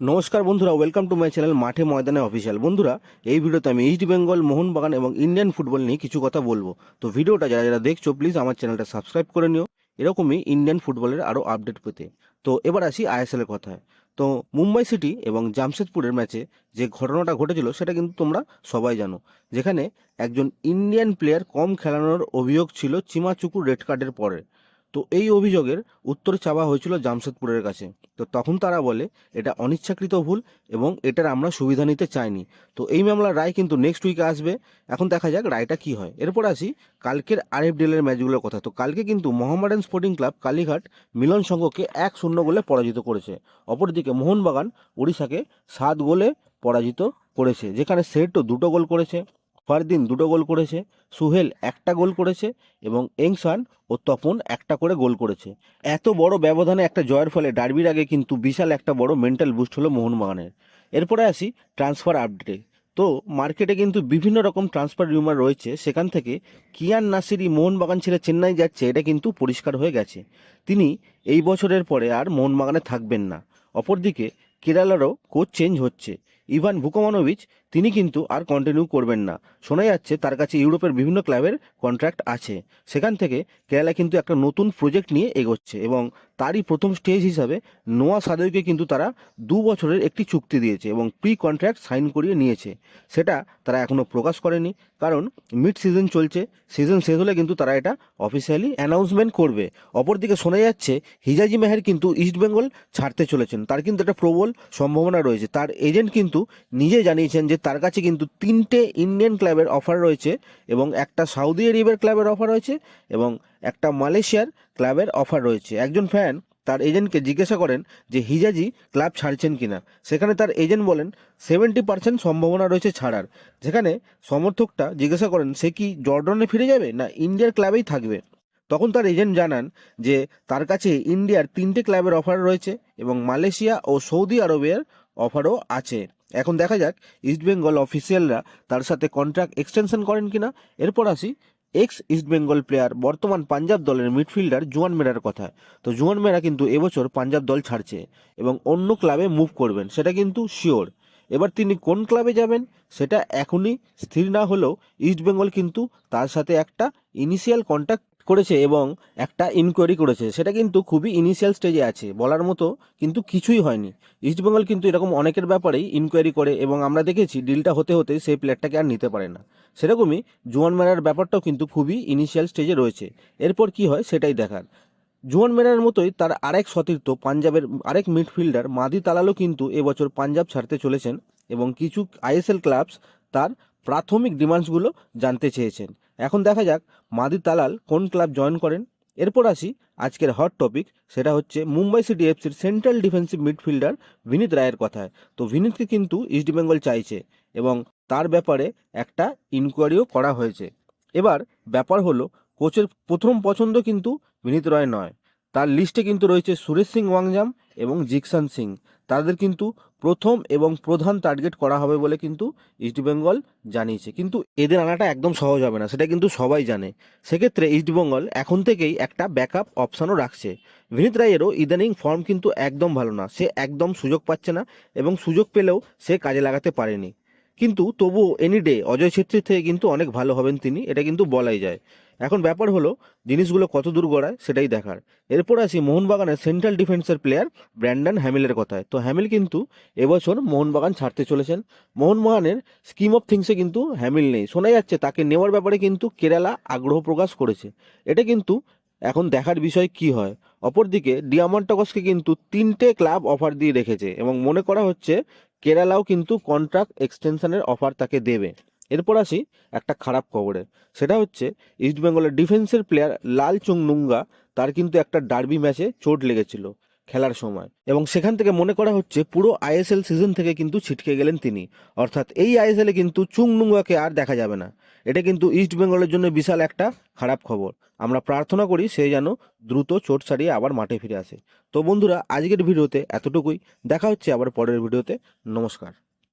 নমস্কার বন্ধুরা welcome to my channel মাঠে ময়দানে অফিসিয়াল বন্ধুরা, এই ভিডিওতে আমি ইস্ট বেঙ্গল মোহনবাগান এবং ইন্ডিয়ান ফুটবল নিয়ে কিছু কথা বলব। তো ভিডিওটা যারা যারা দেখছ প্লিজ আমার চ্যানেলটা সাবস্ক্রাইব করে নিও। এরকমই ইন্ডিয়ান ফুটবলের আরও আপডেট পেতে। তো এবার আসি আইএসএল এর কথায়। তো মুম্বাই সিটি এবং জামশেদপুরের ম্যাচে যে ঘটনাটা ঘটেছিল, সেটা কিন্তু তোমরা সবাই জানো। যেখানে একজন ইন্ডিয়ান প্লেয়ার কম খেলানোর অভিযোগ ছিল চিমাচুকু রেড কার্ডের পরে। তো এই অভিযোগের উত্তর চাওয়া হয়েছিল জামশেদপুরের কাছে। তো তখন তারা বলে, এটা অনিচ্ছাকৃত ভুল এবং এটার আমরা সুবিধা নিতে চাইনি। তো এই মামলার রায় কিন্তু নেক্সট উইকে আসবে। এখন দেখা যাক রায়টা কি হয়। এরপর আসি কালকের আরএফডিএল এর ম্যাচগুলোর কথা। তো কালকে কিন্তু মোহামেডান স্পোর্টিং ক্লাব কালীঘাট মিলন সংঘকে এক শূন্য গোলে পরাজিত করেছে। অপরদিকে মোহনবাগান ওড়িশাকে সাত গোলে পরাজিত করেছে, যেখানে সেটও দুটো গোল করেছে। ফারদিন দুটো গোল করেছে, সুহেল একটা গোল করেছে এবং এংসান ও তপন একটা করে গোল করেছে। এত বড় ব্যবধানে একটা জয়ের ফলে ডার্বির আগে কিন্তু বিশাল একটা বড় মেন্টাল বুস্ট হলো মোহনবাগানের এরপরে আসি ট্রান্সফার আপডেটে তো মার্কেটে কিন্তু বিভিন্ন রকম ট্রান্সফার রিউমার রয়েছে, সেখান থেকে কিয়ান নাসিরি মোহনবাগান ছেড়ে চেন্নাই যাচ্ছে, এটা কিন্তু পরিষ্কার হয়ে গেছে। তিনি এই বছরের পরে আর মোহনবাগানে থাকবেন না। অপরদিকে কেরালারও কোচ চেঞ্জ হচ্ছে। ইভান ভুকমানোভিচ, তিনি কিন্তু আর কন্টিনিউ করবেন না। শোনা যাচ্ছে তার কাছে ইউরোপের বিভিন্ন ক্লাবের কন্ট্রাক্ট আছে। সেখান থেকে কেরালা কিন্তু একটা নতুন প্রজেক্ট নিয়ে এগোচ্ছে এবং তারই প্রথম স্টেজ হিসাবে নোয়া সাদেউকে কিন্তু তারা দু বছরের একটি চুক্তি দিয়েছে এবং প্রি কন্ট্রাক্ট সাইন করিয়ে নিয়েছে। সেটা তারা এখনও প্রকাশ করেনি, কারণ মিড সিজন চলছে। সিজন শেষ হলে কিন্তু তারা এটা অফিসিয়ালি অ্যানাউন্সমেন্ট করবে। অপরদিকে শোনা যাচ্ছে হিজাজি মেহের কিন্তু ইস্টবেঙ্গল ছাড়তে চলেছেন। তার কিন্তু একটা প্রবল সম্ভাবনা রয়েছে। তার এজেন্ট কিন্তু নিজে জানিয়েছেন যে তার কাছে কিন্তু তিনটে ইন্ডিয়ান ক্লাবের অফার রয়েছে এবং একটা সাউদি আরবের ক্লাবের অফার রয়েছে এবং একটা মালয়েশিয়ার ক্লাবের অফার রয়েছে। একজন ফ্যান তার এজেন্টকে জিজ্ঞাসা করেন যে, হিজাজি, ক্লাব ছাড়ছেন কিনা? সেখানে তার এজেন্ট বলেন, সেভেন্টি পার্সেন্ট সম্ভাবনা রয়েছে ছাড়ার। যেখানে সমর্থকটা জিজ্ঞাসা করেন, সে কি জর্ডনে ফিরে যাবে না ইন্ডিয়ার ক্লাবেই থাকবে? তখন তার এজেন্ট জানান যে, তার কাছে ইন্ডিয়ার তিনটে ক্লাবের অফার রয়েছে এবং মালয়েশিয়া ও সৌদি আরবের অফারও আছে। এখন দেখা যাক ইস্টবেঙ্গল অফিসিয়ালরা তার সাথে কন্ট্রাক্ট এক্সটেনশন করেন কিনা। এরপর আসি এক্স ইস্টবেঙ্গল প্লেয়ার বর্তমান পাঞ্জাব দলের মিডফিল্ডার জুয়ান মেরার কথা তো জুয়ান মেরা কিন্তু এবছর পাঞ্জাব দল ছাড়ছে এবং অন্য ক্লাবে মুভ করবেন, সেটা কিন্তু শিওর এবার তিনি কোন ক্লাবে যাবেন, সেটা এখনই স্থির না হলেও ইস্টবেঙ্গল কিন্তু তার সাথে একটা ইনিশিয়াল কন্ট্যাক্ট করেছে এবং একটা ইনকোয়ারি করেছে। সেটা কিন্তু খুবই ইনিশিয়াল স্টেজে আছে, বলার মতো কিন্তু কিছুই হয়নি। ইস্টবেঙ্গল কিন্তু এরকম অনেকের ব্যাপারেই ইনকোয়ারি করে এবং আমরা দেখেছি ডিলটা হতে হতে সেই প্লেয়ারটাকে আর নিতে পারে না। সেরকমই জুয়ান মেরার ব্যাপারটাও কিন্তু খুবই ইনিশিয়াল স্টেজে রয়েছে। এরপর কি হয় সেটাই দেখার। জুয়ান মেরার মতোই তার আরেক সতীর্থ পাঞ্জাবের, আরেক মিডফিল্ডার মাদি তালালও কিন্তু এবছর পাঞ্জাব ছাড়তে চলেছেন এবং কিছু আইএসএল ক্লাবস তার প্রাথমিক ডিমান্ডসগুলো জানতে চেয়েছেন। এখন দেখা যাক মাদি তালাল কোন ক্লাব জয়েন করেন। এরপর আসি আজকের হট টপিক সেটা হচ্ছে মুম্বাই সিটি এফসির সেন্ট্রাল ডিফেন্সিভ মিডফিল্ডার বিনীত রায়ের কথায়। তো বিনীতকে কিন্তু ইস্টবেঙ্গল চাইছে এবং তার ব্যাপারে একটা ইনকোয়ারিও করা হয়েছে। এবার ব্যাপার হলো, কোচের প্রথম পছন্দ কিন্তু বিনীত রয় নয়। তার লিস্টে কিন্তু রয়েছে সুরেশ সিং ওয়াংজাম এবং জিকসান সিং। তাদের কিন্তু প্রথম এবং প্রধান টার্গেট করা হবে বলে কিন্তু ইস্টবেঙ্গল জানিয়েছে। কিন্তু এদের আনাটা একদম সহজ হবে না, সেটা কিন্তু সবাই জানে। সেক্ষেত্রে ইস্টবেঙ্গল এখন থেকেই একটা ব্যাকআপ অপশানও রাখছে। বিনীত রায়েরও ইদানিং ফর্ম কিন্তু একদম ভালো না, সে একদম সুযোগ পাচ্ছে না এবং সুযোগ পেলেও সে কাজে লাগাতে পারেনি। কিন্তু তবুও এনি ডে অজয় ছেত্রীর থেকে কিন্তু অনেক ভালো হবেন তিনি, এটা কিন্তু বলাই যায়। এখন ব্যাপার হলো, জিনিসগুলো কত দূর গড়ায় সেটাই দেখার। এরপর আসি মোহনবাগানের সেন্ট্রাল ডিফেন্সের প্লেয়ার ব্র্যান্ডন হ্যামিলের কথায়। তো হ্যামিল কিন্তু এবছর মোহনবাগান ছাড়তে চলেছেন। মোহনবাগানের স্কিম অফ থিংসে কিন্তু হ্যামিল নেই। শোনা যাচ্ছে তাকে নেওয়ার ব্যাপারে কিন্তু কেরালা আগ্রহ প্রকাশ করেছে। এটা কিন্তু এখন দেখার বিষয় কি হয়? অপরদিকে ডিয়ামন্টকসকে কিন্তু তিনটে ক্লাব অফার দিয়ে রেখেছে এবং মনে করা হচ্ছে, কেরালাও কিন্তু কন্ট্রাক্ট এক্সটেনশনের অফার তাকে দেবে। এরপর আসি একটা খারাপ খবরে। সেটা হচ্ছে ইস্টবেঙ্গলের ডিফেন্সের প্লেয়ার লাল চুং নুঙ্গা, তার কিন্তু একটা ডার্বি ম্যাচে চোট লেগেছিল খেলার সময়। এবং সেখান থেকে মনে করা হচ্ছে, পুরো আইএসএল সিজন থেকে কিন্তু ছিটকে গেলেন তিনি। অর্থাৎ এই আইএসএলে কিন্তু চুং নুঙ্গাকে আর দেখা যাবে না। এটা কিন্তু ইস্ট বেঙ্গলের জন্য বিশাল একটা খারাপ খবর। আমরা প্রার্থনা করি সে যেন দ্রুত চোট সারিয়ে আবার মাঠে ফিরে আসে। তো বন্ধুরা, আজকের ভিডিওতে এতটুকুই। দেখা হচ্ছে আবার পরের ভিডিওতে। নমস্কার।